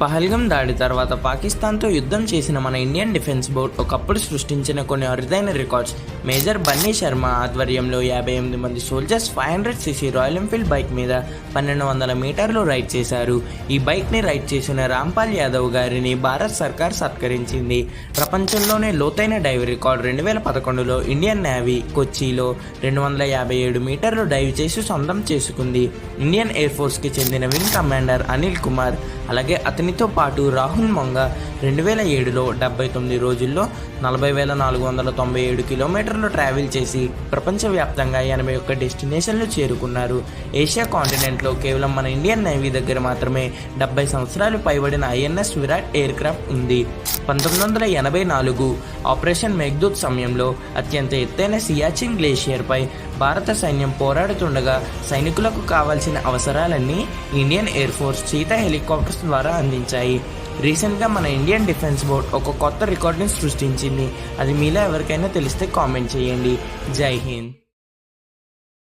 పహల్గం దాడి తర్వాత పాకిస్తాన్తో యుద్ధం చేసిన మన ఇండియన్ డిఫెన్స్ బోర్డ్ ఒకప్పుడు సృష్టించిన కొన్ని అరుదైన రికార్డ్స్. మేజర్ బన్నీ శర్మ ఆధ్వర్యంలో యాభై ఎనిమిది మంది soldiers five hundred CC Royal Enfield bike మీద పన్నెండు వందల మీటర్లు రైడ్ చేశారు. ఈ బైక్ని రైడ్ చేసిన రాంపాల్ యాదవ్ గారిని భారత్ సర్కార్ సత్కరించింది. ప్రపంచంలోనే లోతైన డైవ్ రికార్డ్ రెండు వేల పదకొండులో ఇండియన్ నేవీ కొచ్చిలో రెండు వందల యాభై ఏడు మీటర్లు డైవ్ చేసి సొంతం చేసుకుంది. ఇండియన్ ఎయిర్ ఫోర్స్కి చెందిన వింగ్ కమాండర్ అనిల్ కుమార్ అలాగే అతని దీనితో పాటు రాహుల్ మొంగ రెండు వేల ఏడులో డెబ్బై తొమ్మిది రోజుల్లో నలభై వేల నాలుగు వందల తొంభై ఏడు కిలోమీటర్లు ట్రావెల్ చేసి ప్రపంచవ్యాప్తంగా ఎనభై ఒక్క డెస్టినేషన్లు చేరుకున్నారు. ఏషియా కాంటినెంట్లో కేవలం మన ఇండియన్ నేవీ దగ్గర మాత్రమే డెబ్బై సంవత్సరాలు పైబడిన ఐఎన్ఎస్ విరాట్ ఎయిర్ క్రాఫ్ట్ ఉంది. పంతొమ్మిది వందల ఎనభై నాలుగు ఆపరేషన్ మెగ్దూత్ సమయంలో అత్యంత ఎత్తైన సియాచిన్ గ్లేషియర్పై భారత సైన్యం పోరాడుతుండగా సైనికులకు కావాల్సిన అవసరాలన్నీ Indian Air Force Cheetah helicopters ద్వారా అందించాయి. రీసెంట్గా మన ఇండియన్ డిఫెన్స్ బోర్డ్ ఒక కొత్త రికార్డుని సృష్టించింది. అది మీలో ఎవరికైనా తెలిస్తే కామెంట్ చేయండి. జై హింద్.